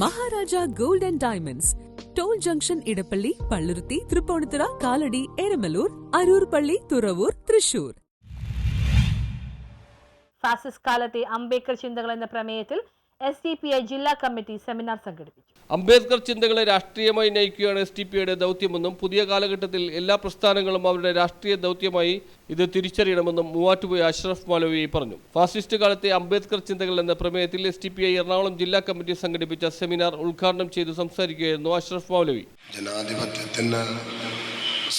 Maharaja gold and diamonds. Toll junction Edappally Palluruthy Tripunithura Kalady Eramalloor Aroor Thuravoor Thrissur. Fascist കാലത്തെ അംബേദ്കർ ചിന്തകൾ എന്ന പ്രമേയത്തിൽ S D P I ജില്ലാ committee seminar സംഘടിപ്പിച്ചു. അംബേദ്കർ ചിന്തകളെ രാഷ്ട്രീയമായി നയിക്കുകയാണ് എസ് ടി പിയുടെ ദൗത്യമെന്നും പുതിയ കാലഘട്ടത്തിൽ എല്ലാ പ്രസ്ഥാനങ്ങളും അവരുടെ രാഷ്ട്രീയ ദൗത്യമായി ഇത് തിരിച്ചറിയണമെന്നും മൂവാറ്റുപുഴ അഷ്റഫ് മാലവി പറഞ്ഞു. ഫാസിസ്റ്റ് കാലത്തെ അംബേദ്കർ ചിന്തകൾ എന്ന പ്രമേയത്തിൽ S T P I Ernakulam ജില്ലാ കമ്മിറ്റി സംഘടിപ്പിച്ച സെമിനാർ ഉദ്ഘാടനം ചെയ്തു സംസാരിക്കുകയായിരുന്നു അഷ്റഫ് മൗലവി. ജനാധിപത്യത്തിന്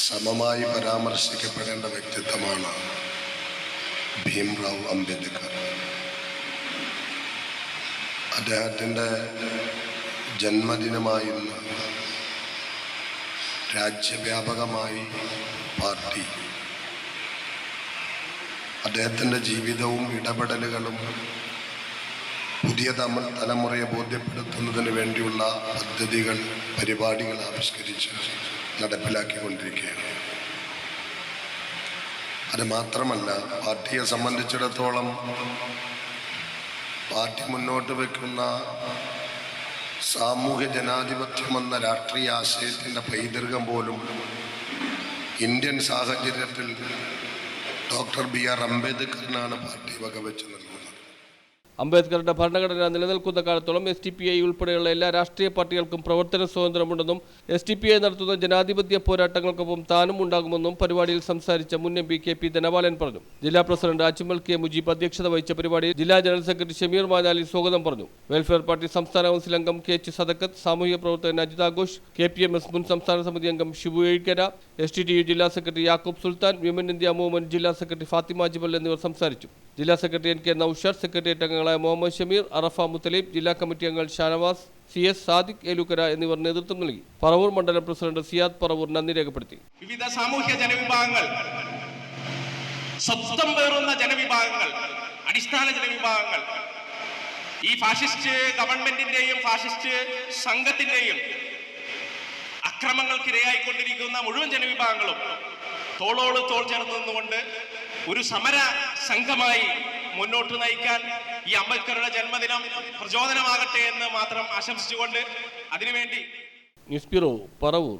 സമമായി പരാമർശിക്കപ്പെടേണ്ട വ്യക്തിത്വമാണ് ഭീംറാവ് അംബേദ്കർ. അദ്ദേഹത്തിന്റെ ജന്മദിനമായ രാജ്യവ്യാപകമായി പാർട്ടി. അദ്ദേഹത്തിന്റെ ജീവിതവും ഇടപെടലുകളും പുതിയ തമ തലമുറയെ ബോധ്യപ്പെടുത്തുന്നതിന് വേണ്ടിയുള്ള പദ്ധതികൾ പരിപാടികൾ ആവിഷ്കരിച്ച് നടപ്പിലാക്കിക്കൊണ്ടിരിക്കുകയാണ്. അത് മാത്രമല്ല പാർട്ടിയെ സംബന്ധിച്ചിടത്തോളം പാർട്ടി മുന്നോട്ട് വെക്കുന്ന സാമൂഹ്യ ജനാധിപത്യം എന്ന രാഷ്ട്രീയ ആശയത്തിന്റെ പൈതൃകം പോലും ഇന്ത്യൻ സാഹചര്യത്തിൽ ഡോക്ടർ ബി ആർ അംബേദ്കറിനാണ് പാർട്ടി വകവെച്ച് നൽകുന്നത് അംബേദ്കറുടെ ഭരണഘടന നിലനിൽക്കുന്ന കാലത്തോളം എസ് ടി പി ഐ ഉൾപ്പെടെയുള്ള എല്ലാ രാഷ്ട്രീയ പാർട്ടികൾക്കും പ്രവർത്തന സ്വാതന്ത്ര്യമുണ്ടെന്നും എസ് ടി പി ഐ നടത്തുന്ന ജനാധിപത്യ പോരാട്ടങ്ങൾക്കൊപ്പം താനും ഉണ്ടാകുമെന്നും പരിപാടിയിൽ സംസാരിച്ച മുൻ M P K P Dhanapalan പറഞ്ഞു. ജില്ലാ പ്രസിഡന്റ് അച്ചുമൽ കെ മുജീബ് അധ്യക്ഷത വഹിച്ച പരിപാടിയിൽ ജില്ലാ ജനറൽ സെക്രട്ടറി ഷമീർ മാനാലി സ്വാഗതം പറഞ്ഞു. വെൽഫെയർ പാർട്ടി സംസ്ഥാന കൗൺസിൽ അംഗം കെ എച്ച് സദക്കത്ത് സാമൂഹിക പ്രവർത്തകൻ Ajithaghosh K P M S മുൻ സംസ്ഥാന സമിതി അംഗം Shibu Ezhukkara S T T U ജില്ലാ secretary Yakub Sultan Women India Movement ജില്ലാ സെക്രട്ടറി ഫാത്തിമ ജിബൽ എന്നിവർ സംസാരിച്ചു. ജില്ലാ secretary N K Noushar secretariat അംഗങ്ങളായ മുഹമ്മദ് ഷമീർ അറഫ മുത്തലീബ് ജില്ലാ കമ്മിറ്റി അംഗങ്ങൾ ഷാനവാസ് സി എസ് സാദിഖ് ഏലുക്കര എന്നിവർ നേതൃത്വം നൽകി. പറവൂർ മണ്ഡലം പ്രസിഡന്റ് സിയാദ് പറവൂർ നന്ദി രേഖപ്പെടുത്തി. വിവിധ സാമൂഹ്യ ജനവിഭാഗങ്ങൾ സ്വപ്നം പേറുന്ന ജനവിഭാഗങ്ങൾ അടിസ്ഥാന ജനവിഭാഗങ്ങൾ ഈ ഫാസിസ്റ്റ് ഗവൺമെന്റിന്റെയും ഫാസിസ്റ്റ് സംഘത്തിന്റെയും അക്രമങ്ങൾക്കിരയായിക്കൊണ്ടിരിക്കുന്ന മുഴുവൻ ജനവിഭാഗങ്ങളും തോളോട് തോൾ ചേർന്ന് നിന്നുകൊണ്ട് ഒരു സമര സംഘമായി മുന്നോട്ട് നയിക്കാൻ ഈ അംബേദ്കറുടെ ജന്മദിനം പ്രചോദനമാകട്ടെ എന്ന് മാത്രം ആശംസിച്ചുകൊണ്ട് അതിനുവേണ്ടി ന്യൂസ് ബ്യൂറോ പറവൂർ.